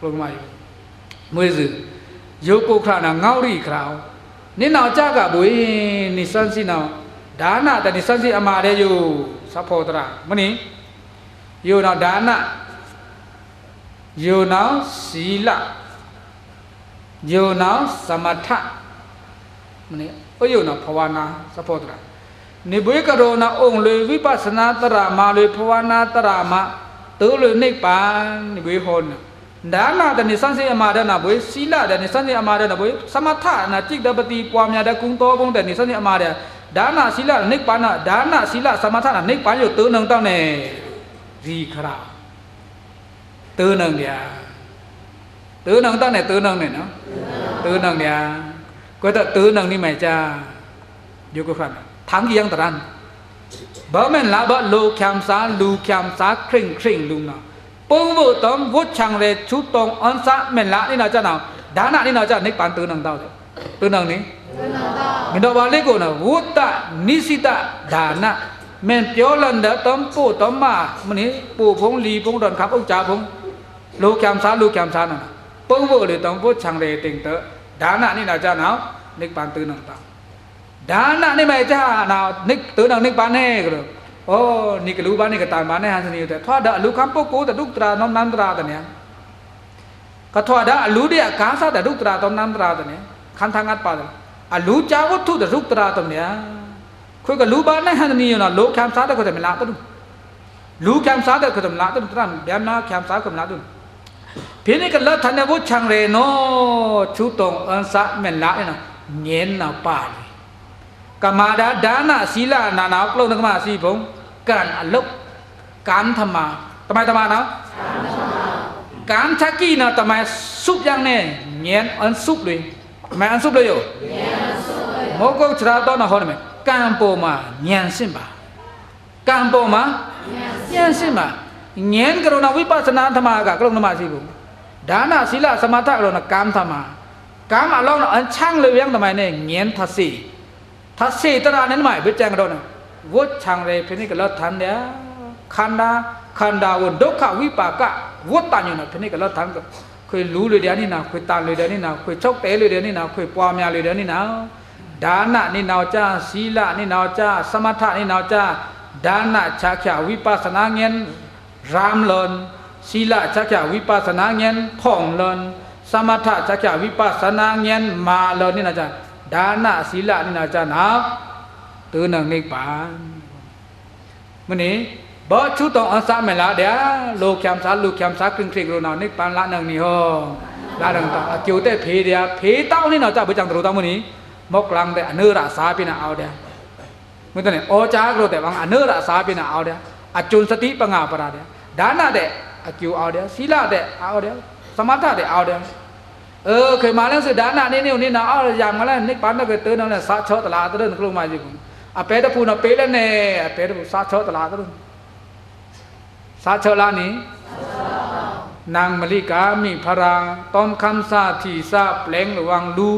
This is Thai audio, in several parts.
ဘုရားမကြီးမွေးစုယုတ်ကုခရနာငေါရိခရောနင်းအောင်ကြကဘွေနိစန်းစီနောင်ဒါနတနိစန်းစီအမာတဲ့ယုသဖောတရမနိယုနောဒါနယုနောศีလယုနောသမထမနိအယုနောဘဝနာသဖောတရနိဘွေကရောနာအုံလေဝိပဿနာတရမာလေဘဝနာတရမတုလေနိဗ္ဗာန်နိဘွေဟောနာဒါနတနိစံစေအမာဒနာဘွေစီလတနိစံစေအမာဒနာဘွေသမထနာတိတပတိပွားများတဲ့ကုံတော်ဘုံတနိစံစေအမာဒဒါနစီလနိဗ္ဗာန်ဒါနစီလသမထနာနိဗ္ဗာန်ရသေနံတောင်းနေဒီခရသေနံဗျာသေနံတောင်းနေသေနံနေနော်သေနံဗျာကိုတော့သေနံနိမိုင်ချာယုကခဏသံကြီးယံတရန်ဘာမန်လာဘလူခမ်စာလူခမ်စာခရင်ခရင်လူနော် bông vợ tâm vô chẳng lệ chú tông ấn xã mền lạ đi nào cha nào đá nạ đi nào cha nick bán tư nằng tao tư nằng ní mình đọc bán lấy cổ nào vô tạ ní si tạ đá nạ mình biểu lần đã tâm bù tâm mà mình ní bù phong lì phong đoàn khắp ông cha phong lưu kiam sa lưu kiam sa nào bông vợ để tâm vô chẳng lệ tỉnh tớ đá nạ đi nào cha nào nick bán tư nằng tao đá nạ đi mày cha nào nick tư nằng nick bán hè được oh ni keluban ni ketang mana han sini tu ada alu kampok ko tu tra nom nam tra tu ni ka tho ada alu dia ka sa tu tra tom nam tra tu ni kan thangat pa alu cha ko tu tu tra tu ni khoi ka luban ni han ni na lo kham sa tu ko tu mila tu lu kham sa tu ko tu mila tu tra biam na kham sa ko mila tu ဖြစ်နေကလထနဘုချံရေနောသူတုံအန်စာမလာနငင်းနာပါလေကမာဒာဒါနာစီလာနာနာကလုံးကမစီဘုံการอัลลุกการธรรมะทำไมธรรมะนะการชักกี้นะทำไมสุบยังเนี่ยเงียนอันสุบเลยไม่อันสุบเลยอยู่โมกุชราตอนนะฮอนไหมการปูมาเงียนสิบะการปูมาเงียนสิบะเงียนกรุณาวิปัสสนาธรรมะกับกรุณามาสิบุดานาศิลาสมาธิกรุณาการธรรมะการอัลลอฮ์อันช่างเลยยังทำไมเนี่ยเงียนทัศสีทัศสีตระนั้นหมายวิจัยกระโดดนะวุฒชังเรเพนิกลทันเดียขันดาขันดาวนดกขวิปากะวุฒตันย่นะเพนิกลทันก็เคยรู้เลยเดียนี่นะเคยตามเลยเดียนี่นะเคยชกเตะเลยเดียนี่นะเคยปวามยาเลยเดียนี่นะดานะนี่นาจ้าศีละนี่นาจ้าสมถะนี่นาจ้าดานะชักยาวิปัสสนาเงินรามเลนศีละชักยาวิปัสสนาเงินผ่องเลนสมถะชักยาวิปัสสนาเงินมาเลนนี่นะจ้าดานะศีละนี่นาจ้านะตื่นนิ่ปานมันี่บ่ชุดต้องอันสามไม่ละเดี๋ยลูกแขมสาลูกแขมซาคลึงคลิกรูนอนนี่ปานละนังนี่ฮอละนังตาเิวเต่ผีเดียผีเต้านี่เนาะจะไปจังตรูตามันี่มกลังแต่อนุระสาพินาเอาเดียมันตัวนี้โอจากรู้แต่วังอนุระสาพินาเอาเดียอจุนสติปังอาปราเดียดานาเดียอเกีวเอาเดียศีลาเดียเอาเดียสมัติเดียเอาเดียเออเคยมาเรื่องสุดดานานี่นี่นี่นะเอาอย่างมาแล้วนิ่ปานก็เคยเตือนนัาเนี่ยสะชาะตลาตื่นกลุ่มมาจยู่อเปดปูนอเปลเนอเปดสาชตลาดลุสาชลานีนางมลิกา มีพระราต้อมคำสาทีสาเปล่งระวังดู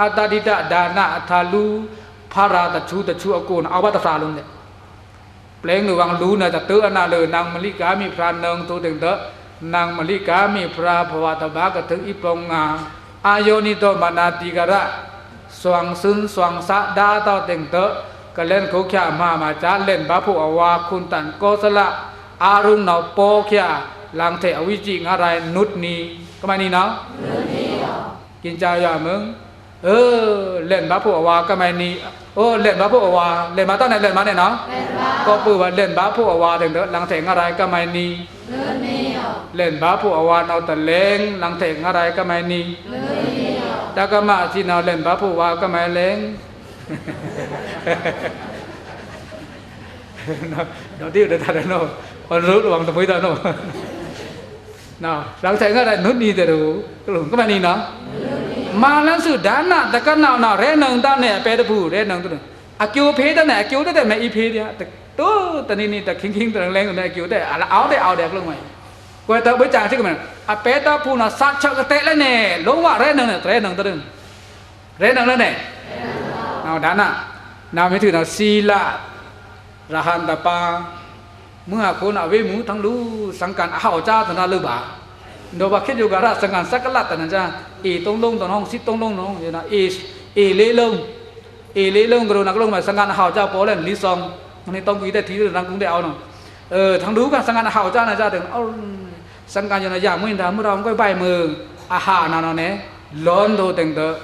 อัตติดะดานาทาลูพระราตชูตชูอกูนเอาวัตสาลุนเนเปล่งระวังดูน่ะจะเตือนาเลยนางมลิกามีพระนองตัวถึงเตนางมลิกามีพระภวัตบากระถึงอิปงงาอายนิโตมานาติกระสวงซึนสวงสะดาต่อถึงเตก็เล่นขาแค่มามาจ้าเล่นบาผู้อวาคุณตันโกสละอารุณเนาโปกยาลังเทอวิจิงอะไรนุดนีก็มานี่เนาะกินจาย่ามึงเออเล่นบาผู้อวาก็มานี่โอ้เล่นบาผู้อวาเล่นมาตั้งไหนเล่นมาไเนเนาะก็ปือว่าเล่นบาผู้อวาถึงเด้อลังเทงอะไรก็มานี่เล่นบาผู้อวาเอาแต่เลงลังเทงอะไรก็มานี่แล้ก็มาที่เราเล่นบาผู้อวาก็มาเลงနော်တိရတာတယ်နော်ဘာလို့တော့မပွေးတာနော်နော်လောက်ဆိုင်ကတည်းနုနီတယ်လို့ကမနီနော်မာလန်စုဒါနတကနောင်နော်ရဲနုံတနဲ့ပဲတပူရဲနုံတဲ့အကျိုဖေးတဲ့အကျိုတဲ့မဲ့ဤဖေးတဲ့တိုးတနေ့နေ့တခင်ခင်တရလဲကအကျိုတဲ့အောက်တဲ့အောက်တဲ့ဘလုံးမယ်ကွယ်တော့ဘကြတိကမအပဲတပူနော်စချောက်ကတဲ့လည်းနဲ့လုံးဝရဲနုံနဲ့ရဲနုံတဲ့ရဲနုံလည်းနဲ့เอาดานะนามให้ถือนาศีลรหันตปา เมื่อคนเอาเวมูทั้งรู้สังการอ้าวจ้าตนาลือบาโดบาคิดอยู่กับรัสังการสักลัตตนาจ้าเอตรงลงตอนห้องซิตรงลงน้องอยานะเอเอเลลงเอเลลงกระโดดนักลงมาสังการอ้าวจ้าโปเล่นลิซองมันี่ต้องกีแต่ทีเรือรนังกุ้งได้เอาเนาะ เออทั้งรู้กันสังการอ้าวจ้านะจ้าถึงเอา สังการอย่างนนอย่างเม่ไดาเมื่อเราก็ใบมือ อาหารนานเนี่ยร้อนโตเต็งเตอะ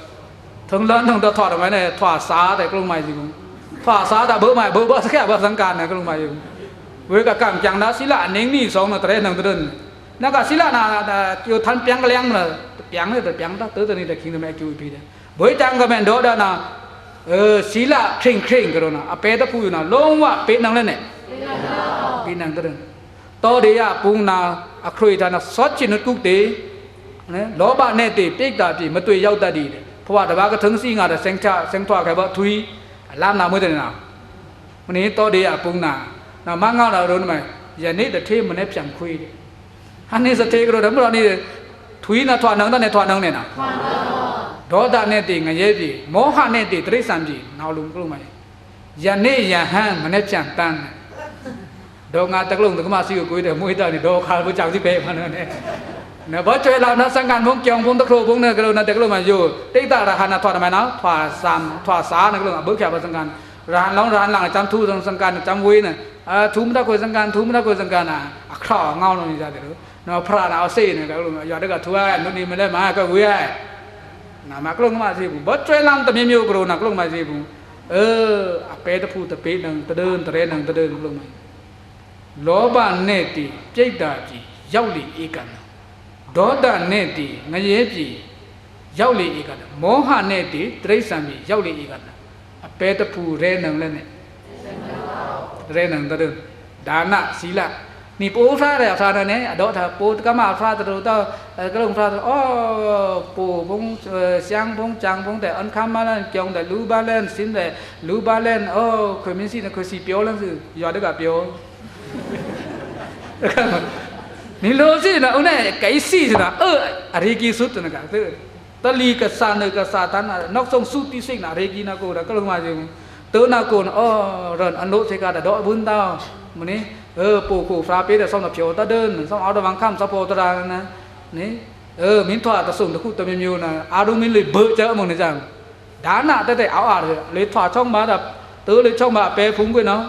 thường lớn thường ta thọ được mấy này thọ xá tại cái lông mày gì cũng thọ xá đã bỡ mày bỡ bỡ khẽ bỡ thằng càn này cái lông mày gì cũng với cả cảm chẳng đã xí lạ nén nỉ xong là tới thằng tôi nó cả xí lạ là là yêu thân piang cái leng là piang này là piang đó tới tới này là kinh mẹ kêu bị đấy với trang cái mẹ đó đó là xí lạ khinh khinh cái đó là à bé đó phụ nó lông quá bé năng lên này bé năng tới to đấy à phụ nào à khơi ra nó sót chỉ nó cúc tế လောဘနဲ့တည်းပြိတ္တာပြည့်မတွေ့ရောက်တတ်တည်းเพราะว่าแต่ว่าก็ถึงสิ่งอะไรเซ็งชาเซ็งทว่าใครว่าทุยลามนามือเดินนะวันนี้โตเดียปุงนานามังเงาเราโดนไหมอย่างนี้แต่ที่มันได้เพียงคุยอันนี้สติกระโดดเมื่อนี้ทุยนะทว่านังตั้งในทว่านังเนี่ยนะဒေါသနဲ့တည်ငရဲပြီမောဟနဲ့တည်တိရစ္ဆာန်ပြီနောက်လုံးကလုံးမယ်ယနေ့ယဟန်မနေ့ပြန်တန်းဒေါငါတကလုံးတကမစီကိုကိုယ်တဲ့မွေးတာနေဒေါခါဘုကြောင့်စီပဲမှန်တယ် nếu với chơi làm nó sang ngàn vung kiềng vung tắc lù vung nơi cái lù nó để cái lù mà dù tí ta là hàn là thọ là mày nó thọ sàm thọ xá nó cái lù mà bước kẹo vào sang ngàn rồi hàn lóng rồi hàn lặng chăm thu sang sang ngàn chăm vui này thu mới ta coi sang ngàn thu mới ta coi sang ngàn à khó ngao nó như ra được nó phra là ao xì này cái lù mà giờ được cả thua em nó đi mới lên mà cái vui ai nào mà cái lù mà gì cũng bớt chơi làm tầm nhiều cái lù nào cái lù mà gì cũng เอออเปตะพูตะเปนังตะเดินตะเรนังตะเดินลงมาโลบะเนติใจตาจิยောက်ลิเอกันဒေါသနဲ့တည်ငရဲပြည်ရောက်လေဧကတမောဟနဲ့တည်တိရစ္ဆာန်ပြည်ရောက်လေဧကတအပေတဖူရဲနံလည်းနဲ့ရဲနံတရုဒါနศีလนี่ปูพระเลยพระนั่นเองดอกถ้าปูก็มาพระตรูต้องกระลงพระอ๋อปูพงเสียงพงจังพงแต่อันคำมาแล้วเกี่ยงแต่รู้บ้านเล่นสิ้นแต่รู้บ้านเล่นโอ้คุยมินสินะคุยสีเปียวแล้วสิยอดได้กับเปียว你老是那那该死那呃，阿里基苏的那个，这这里个啥那个啥，他那那种苏地性那里基那个的，可能嘛就，都那个哦，人安罗世界的多稳当，么呢？เออ ปู่ขู่ฟราเป้แต่ส่งตะเพียวตะเดินส่งเอาตะวังข้ามสะโพตะรานะ นี่เออมิ้นถั่วตะสุ่มตะคู่ตะเมียวเมียวนะอาดูมิ้นเลยเบอะเจอมึงนะจังด่าหน้าแต่แต่เอาอ่ะเลยถั่วช่องมาแบบตื้อเลยช่องมาเป้ฟุ้งกวยเนาะ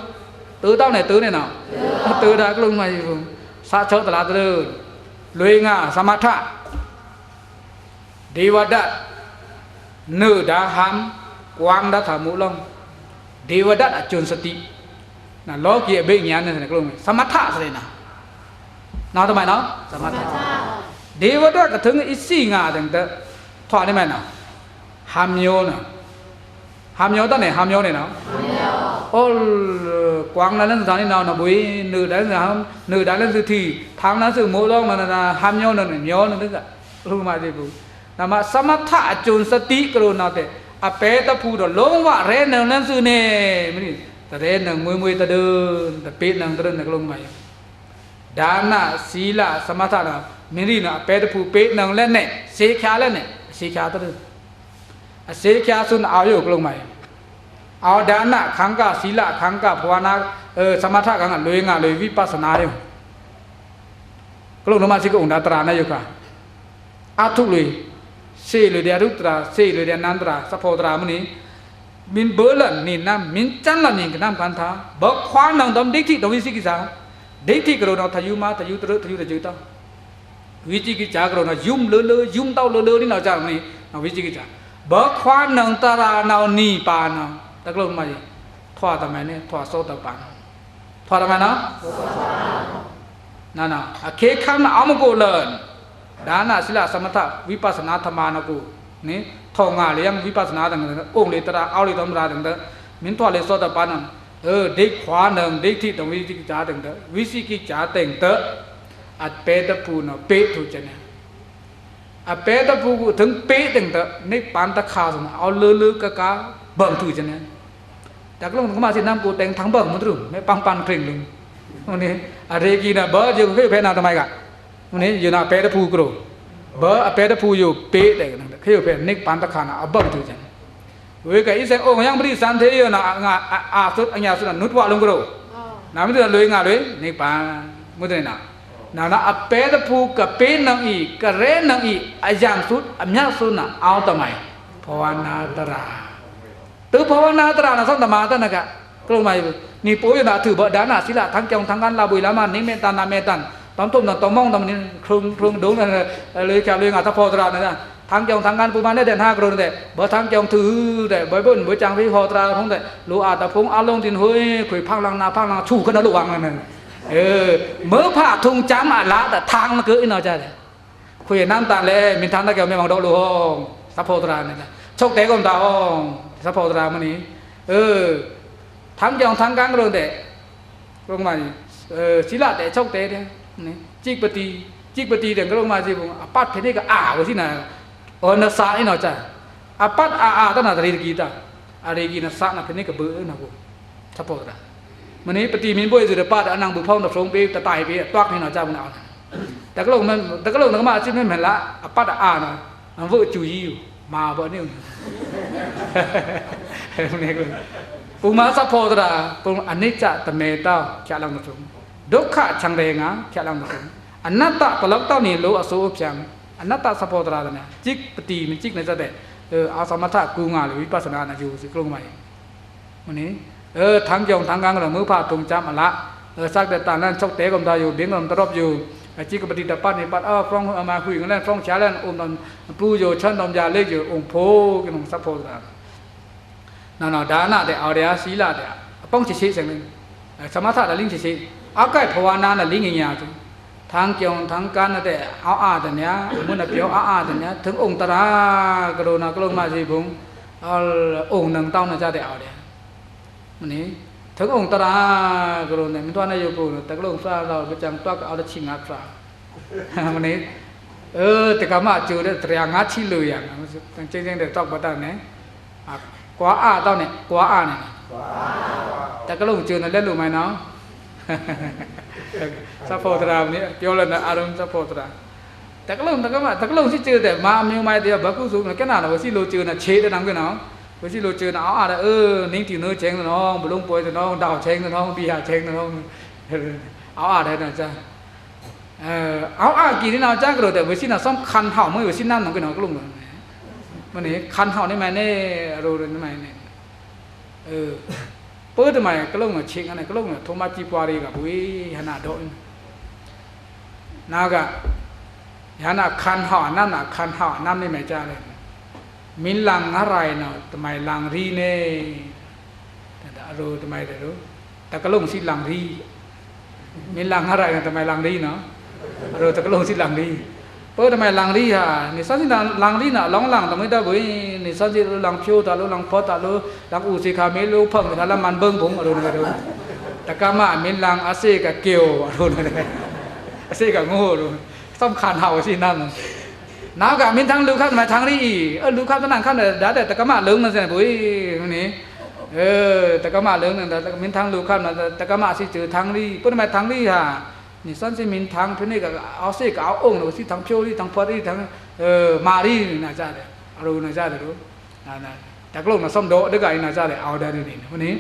ตื้อเต้าไหนตื้อไหนเนาะตื้อดากลงมาอยู่စာချုပ်တလားသူတို့လွေငါသမထဒေဝဒတ်နုဒါဟမ်ကွမ်ဒတ်သမုလုံဒေဝဒတ်အကျွန်းစတိနော်လောကီအဘိညာနဲ့ကလုံးသမထဆိုတဲ့နာနောက်တော့မနော်သမထဒေဝဒတ်ကထင်းအစ်စီငါတဲ့တဲ့ထွားနေမနော်ဟာမျိုးနော်ဟာမျိုးတဲ့နဲ့ဟာမျိုးနဲ့နော် ô quang là lên giáo nên nào nó bối nữ đã là không nữ đã lên sự thì tham là sự mô long mà là ham nhau là nhau là tức là luôn mà gì cũng là mà samatha chun sati kro nào thế à bé ta phù đó lông vạ rẽ nào lên sự nè mới ta rẽ nào mui mui ta đơn ta bé nào ta đơn là lông mày đã na sila samatha nào mới đi nào bé ta phù bé nào lên nè sẽ khá lên nè sẽ khá ta đơn sẽ khá sun áo yêu lông mày เอาดานะขังกะศีละขังกะภาวนาเออสมถะขังกะเลยงะเลยวิปัสสนาเดียวကလုံးနမစိကုံဒါတရာနယုကအထုလွေစေလွေတဲ့ရုတရာစေလွေတဲ့နန္တရာစဖောတရာမနိမင်ဘလနိနမင်ချန်လနိကနမ်ကန်သာဘခွာနံဒမ်ဒိဋ္ဌိဒဝိစိကိစာဒိဋ္ဌိကရုဏာသယုမာသယုတရသယုတจุตဝိจิကိจာကရုဏာယုံလလယုံတောလလနိနောကြမနိဝိจิကိจာဘခွာနံတရာနောနိပါနောတကလို့မှကြီးထွာတမန်နဲ့ထွာစောတပန်ထွာတမန်နော်နာနာအခေခံအမကိုလန်ဒါနာစိလသမထဝိပဿနာသမာနကိုနိထောငါလျံဝိပဿနာတံကုံလေတရာအောလေသမရာတံမင်းထွာလေစောတပန်เออดิขวานังดิที่ตรงวิจิกจาตึงเตวิสิกิจาตึงเตอัดเปตะปูเนาะเปตุจนะအပဲတပူကိုသင်ပေးတဲ့နိဗ္ဗာန်တခါဆိုအောင်လလကကဘံသူကျနေဒါကလုံးကမစီနမ်ကိုတန်ထံဘောက်မတူမဲပန်းပန်းခရင်လုံးဟိုနေအရေကြီးနာဘောဂျုခေဖဲနာတမိုက်ကဟိုနေယူနာပဲတဖူကရောဘောအပဲတဖူယိုပေးတယ်ခေဖဲနိကပန်တခါနာအဘောက်တူချင်ဝေကဣစေအိုငယံပရိစံသေးယောနာငါအာသုအညာသုနုတဝလုံးကရောနာမတူလွေငါလွေနိပန်မုဒရနာနာနာအပဲတဖူကပေးနံဤကရဲနံဤအယံသုအမြတ်သုနာအောင်းတမိုင်ဘောဝနာတရာตือพาวนาตรานะสัมมาตนะกะกลุ่มใหม่นี่ปุ๋ยนะถือบดานาสิละทั้งจกงทั้งกันลาบุยละมันนี่เมตานาเมตันตอมทุ่มตอนอมองตอมนี้ครึงครึงดุงนะเลยแกเลยงาทัพพอตรานะทั้งจกงทั้งกันปุ๋ยมาได้เดือนห้ากรุ่นเดะเบอทั้งจกงถือแต่ใบบุญใบจางพี่พอตราทั้งแต่ลูอาตาพงอาลงตินเฮ้ยขุยพังลังนาพังลังชู่ขึ้นระวังนั่นเออเมื่อผ้าทุ่งจำอัลละแต่ทางมันเกิดอินาจาเลยุยน้ำตาเลยมิทันตะเกียงไม่มองดอกลูกสัพพอตรานี่นะโชคเตะก้มตาอ๋อ사파오드라마니어당경당강으로돼그런말이어질라대척대래네찍버티찍버티된그런말이뭐아빠페니가아어디나어느사이나자아빠아아따나다리기다아리기나사나페니가버나고사파오드라만에버티민보이저르빠다안앙부파운더송베따따이베딱해나자고나오나แต่ก็ลงมันแต่ก็ลงนักมาจิ้มไม่เหม็นละอปัตอานะอันเวอร์จุยอยู่มาบ่นี่นี่ก็ปุมาสะโพตระปุมอนิจจตเมตาแค่ลังตุงดุขะชังเรงาแค่ลังตุงอนัตตะปลักเต้านี่รู้อสุเชียงอนัตตะสะโพตระเนี่ยจิกปฏิมันจิกในจะเด็เออเอาสมถะกูงาหรือวิปัสสนาอยู่สิกลงใหม่วันนี้ เออทั้งยองทั้งกลางเรามือผ่าตรงจำอันละ เออซักแต่ตานั่นชกเตะกลมตาอยู่เบี้ยงกลมตรบอยู่จิกปฏิตปัตในปัตอ้าฟรองอามาคุยกันแล้วฟรองชาแล้วอมตอนปูโยชั้นตอมยาเล็กอยู่องโพกันองสัพโพสานနော်နော်ဒါနတဲ့အော်ရယာစီလာတဲ့အပေါင်းချေချေဆိုင်လေးစမသတာလင်းချေချေအကဲဘဝနာနဲ့လင်းငင်ရာသူထန်းကြောင်ထန်းကန်းတဲ့အောက်အာတညာမွန်းပြောအာအာတညာသင်္အောင်တရာကရုဏာကလုံးမရှိဘုံအော်အုံနံတောင်းနေကြတဲ့အော်ရယာမနီถึงองค์ตรากรุณเนี่ยมันตัวนายกูแต่กลงซาเราประจำตัวก็เอาละชิงาคราวันนี้เออแต่กามาจูได้ตรางาชิเลยอ่ะตั้งจริงๆได้ตอกบ่ตั้งเนี่ยกว่าอ้าตอกเนี่ยกว่าอ้าเนี่ยกว่าแต่กลงจูน่ะเล่นรู้มั้ยเนาะซัพพอร์ตราเนี่ยပြောแล้วนะอารมณ์ซัพพอร์ตราแต่กลงแต่กามาแต่กลงสิเจอแต่มาอမျိုးไม้เดียวบักกุซุเนี่ยแค่น่ะว่าสิโลเจอน่ะเฉยแต่นำกันเนาะ với chỉ lo chơi não à đấy ơ nín thì nó chén nó bù lông bồi thì nó đào chén thì nó bì hà chén thì nó áo à đấy là cha áo à kỳ thế nào cha rồi แต่ với xin là xong khăn hảo mới với xin năm nó cái nó cái lùng rồi mà này khăn hảo này mày này rồi rồi mày này ừ bớt thì mày cái lùng là chuyện này cái lùng là thô ma chi qua đi cả buổi hà nà đội nào cả hà nà khăn hảo năm là khăn hảo năm này mày cha này มินลังอะไรเนาะทำไมลังรีเน่แต่รู้ทำไม แต่รู้ตะกะลงสิลังรีมินลังอะไรเนาะทำไมลังรีเนาะรู้ตะกะลงสิลังรีเพราะทำไมลังรีฮะนี่สันสิ่ลังรีน่ะลองลังทำไมได้บุยนี่สันสิ่ลังพิวตาลูลังพอตาลูลังอูสิคาเมลูพังมไปละมันเบิ้งผมรู้นะรู้ตะกามามินลังอาเซกับเกียวรู้ไหมอาเซกับโง่รู้สำคัญเฮาสินั่นနောက်ကမင်ทัန်းလူခတ်မှာထနัးရီအလူခတ้တနခတ်တယ်ဒါတဲ့တကမလုံးမစင်ဘူးဟိနိเออตะกะมาเลิงนั่นแต่มินทางรูกข้ามนั่นตะกะมาสิเจอทางรี่ปุ่นมาทางรี่ฮะนี่สันสิมินทางเพื่อนี่ ก็เอาเสกเอาองค์หนูสิทางเพียวรี่ทางพอรี่ทางเออมารีน่าจะเลยอรู้น่าจะเลยรู้นั่นแต่กลุ่มน่ะส้มโดด้วยกันน่าจาเลยเอาได้ดีวนี่วันนี้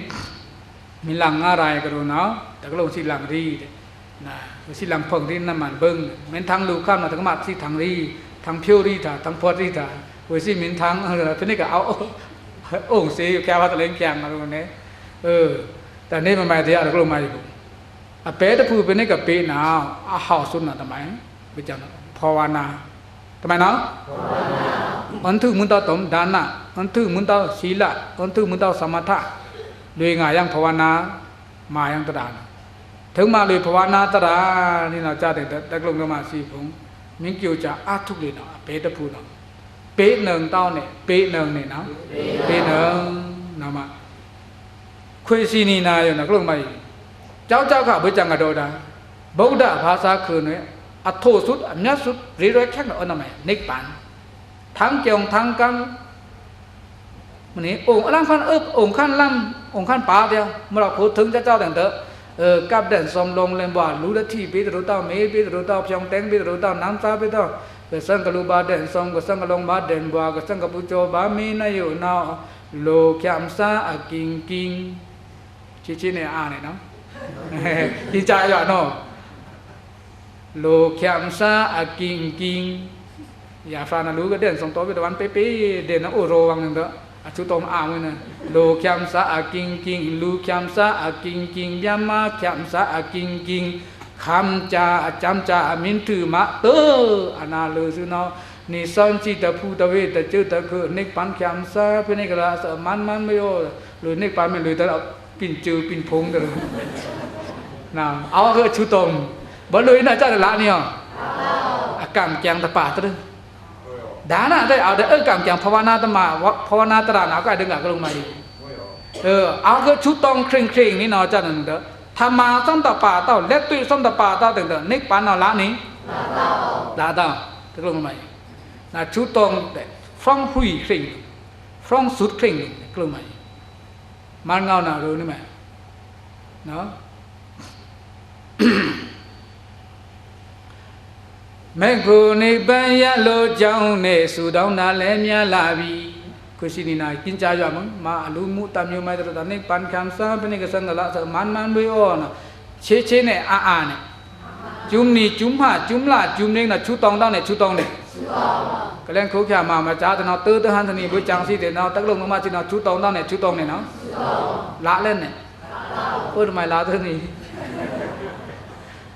มีหลังอะไรก็รู้เนาะแต่กลุ่มสิหลังรีนะสิหลังพงที่น้ำมันเบิ้งมินทางลูกข้ามนั่นตะกมาสิทางรี่ทั้งเพียวรีดาทั้งพอรีดาเวสิมินทั้งทีนี้ก็เอาองศีอยูแก้วตะเลงแกงมาไรแนี้ เออแต่นี่มันมาเดียร์ก็ลงมาอยู่อเปตะพูเป็นนี่กับปีหนาวอาหาสุนนะทำไมไปจังพอวานาทำไมเนาะอันทึกมุนตาตมดานะอันทึกมุนตาศีลละอันทึกมุนตาสมถธะด้วยงายังภาวนา มายังตระดาน ถึงมาด้ยภาวนาตระดานี่เราจะเด็กเด็กลงมาสี่ผงမင်းကြိုကြအထုလေနော်ဘေးတဖူနော်ဘေးနှံတောင်းနေဘေးနှံနေနော်ဘေးနှံနာမခွေစီနီနာယောနော်ကလုံးမိုက်ကြောက်ကြောက်ခဘွေကြံကတော့တာဗုဒ္ဓဘာသာခွန်နဲ့အထို့စုအမြတ်စုရေရွယ်ချက်နော်အနမယ်နိဗ္ဗာန်ทางเกียงทางกังมันนี่องค์อลังคันเอิบองค์คันลำองค์คันป่าเดียวเมื่อเราพูดถึงเจ้าเจ้าแต่งเถอะ呃，甲咱三龙人话，如的体别的如到没别的如到平等别的如到南沙别的，个三个如巴等三个三个龙巴等话个三个不着巴没那有那罗强沙啊金金，这这呢啊呢喏，你家要喏，罗强沙啊金金，呀，反正如个等三多别的玩贝贝，等那欧罗王那个。ชุตมอ่างไว้นะโลแคมสะอากิงกิงลูแคมสะอากิงกิงยามาแคมสะอากิงกิงคำจาจำจามินถือมะเตออนาเลซึเนานี่ซ้อนจิตตะพูตะเวตะเจอตะคือนิกปันแคมสะเพป็นนิกระสมันมันไม่โอหรือนิกปันไม่หรือแต่เอาปิ่นจือปิ่นพงกันนะเอาคือชุตมบ่เลยนะเจ้าละเนี่ยอากามแกงตะป่าต้อดานไ දාන อ ද අද එකම් කියන් භවනා තම භ มาภาวนาต අද ගා කලුම මයි เดดินางกลมเออเอาก็ชุดตองเคร่งเคร่งนี่เนาะจ้าหนึ่งเด้อทำมาส้มตะปาเต้าเล็ดตุ้ยส้มตะปาเต้าตเด้อนิกปานเนาะละนี้ละเต้าตกลงมาดมนะชุดตองแต่ฟรองหุยเคร่งฟรองสุดเคร่งกลงมาดมมันเงาหนารู้นี่ไหมเนาะမေခုနိဗ္ဗာန်ရလို့ကြောင်းနဲ့ဆူတောင်းတာလည်းများလာပြီခုရှိနေနာกินကြရမမအလူမှုတမျိုးမိုက်တော့နေပန်ခံစာပနိကစံကလာစမန်မန်ဘွေအောနာချေချေနဲ့အာအာနဲ့จุมนี่จุมหะจุมละจุมเน่งน่ะชุตองต้องเนี่ยชุตองเนี่ยชุตองกะเลนคุขะมามาจ้าตะนอตื้อตะหันตะนี่บ่จังสิเดนอตักลงมาจินอชุตองต้องเนี่ยชุตองเนี่ยเนาะชุตองละเล่นเนี่ยโอ้ทำไมละตะนี่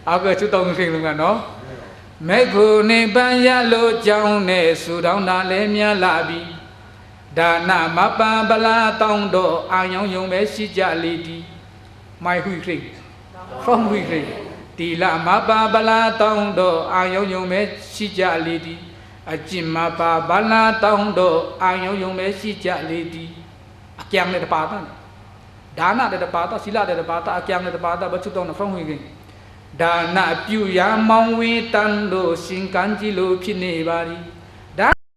เอาก็ชุตองเพ่งลงกันเนาะမေခုနိဗ္ဗာန်ရလို့ကြောင်းနဲ့ဆူတောင်းတာလည်းများလာပြီဒါနမပံပလာတောင်းတော့အာယုံယုံပဲရှိကြလေသည် my who great from who great တီလာမပံပလာတောင်းတော့အာယုံယုံပဲရှိကြလေသည်အကျင့်မပါဘာလာတောင်းတော့အာယုံယုံပဲရှိကြလေသည်အကြံနဲ့တပါတာဒါနတဲ့တပါတာသီလတဲ့တပါတာအကြံနဲ့တပါတာဘချုတောင်းနဲ့ from who great ဒါနပြုရာမောင်းဝေးတန်းလို့ရှင်ကန်းကြီးလို့ဖြစ်နေပါ ರಿ